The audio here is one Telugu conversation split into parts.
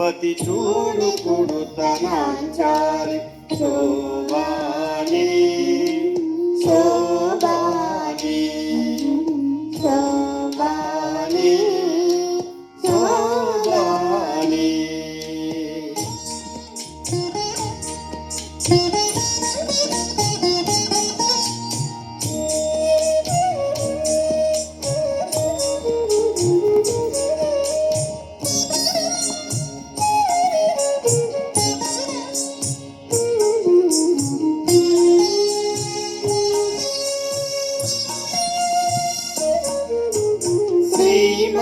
పతి చూడు పుడుతనాంచారి శోభాని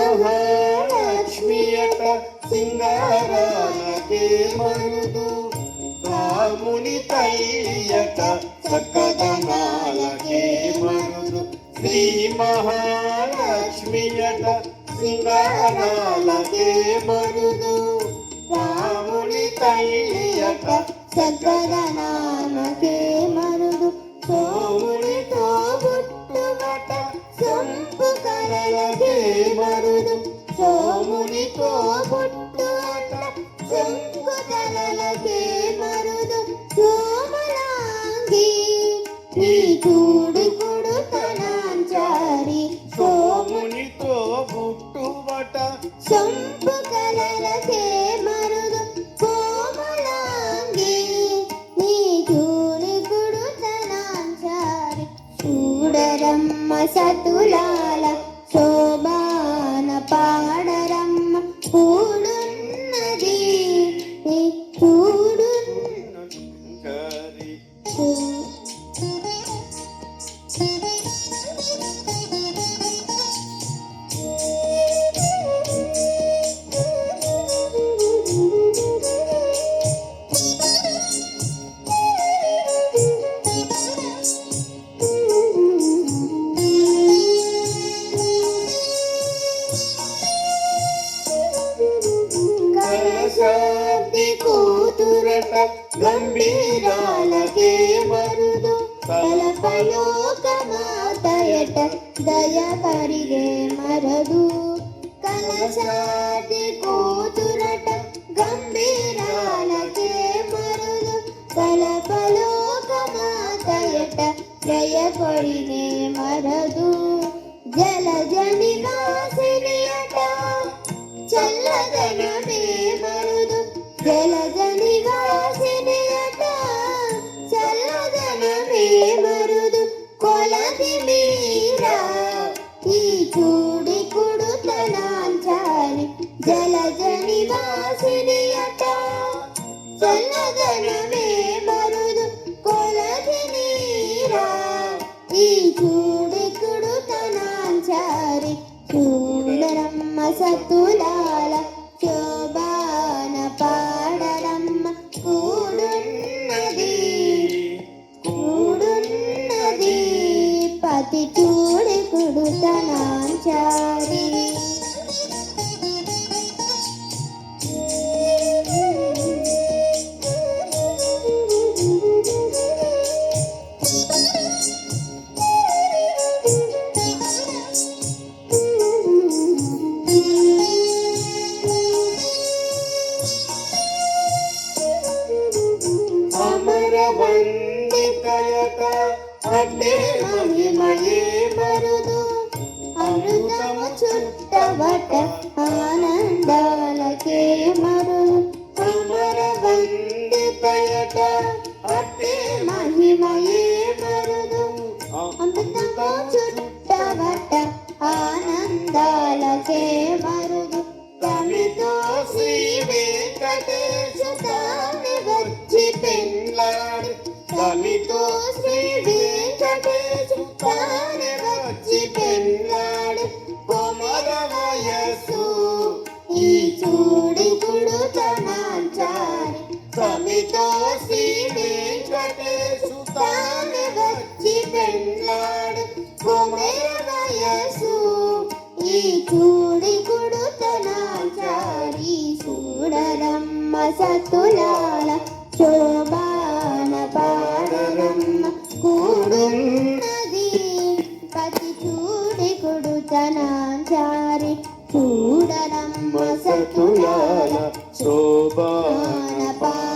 మహాలక్ష్మియట సింగారాలకే మరుదు. రాముని తల్లియట సకదనాలకే మరుదు. శ్రీ మహాలక్ష్మియట సింగారాలకే మరుదు. రాముని తల్లియట సకదనాలకే మరుదు. సోమునితో కలలకే మరుదు. సోమునితో పుట్టుట శంకుతలకే మరుదు. సోమరాంగి నీ చూడు కొడుతనాంచారి సోమునితో పుట్టువట శంపు కలలకే మరుదు. సోమరాంగి నీ చూడు కొడుతనాంచారి చూడరమ్మ సతులా Jesus. కూతురట గంభీరాలకే మరుదు. కలపలోకమాతయట దయ కరిగే మరదు. కలశాది కూతురట గంభీరాలకే మరుదు. కలపలోకమాతయట దయ కొడిగే మరదు. జలజని వాసినియట చల్లదనమే మరుదు. జలజని చల్లదనమే మరుదు కొలది మీరా ఈ చూడి కుడుతనాంచారి చూడరమ్మ సతులాల శోభాన పాడరమ్మ కూడున్నది కూడున్నది పతి చూడి కుడుతనాంచారి అమర వందితయత అడ్డే మహిమయే మరుదు. అమృతము చుట్టబట ఆనందాలకే మరుదు. అమర వందితయట. అడ్డే మహిమయే మరుదు. అమృతము చుట్టబట ఆనందాలకే మరుదు. తమితో శ్రీ వెంకటేశ తాని వచ్చి పెళ్ళాడు శ్రీ వెంకటేశ వచ్చి పెన్నాడు కొమర వయస్సు ఈ చూడి కుడుతనాచారి సమితో శ్రీ వెంకటేశు వచ్చి పెన్నాడు కుమేర వయస్సు ఈ చూడి కుడుతనాచారి చూడరమ్మ సతులా శోభాన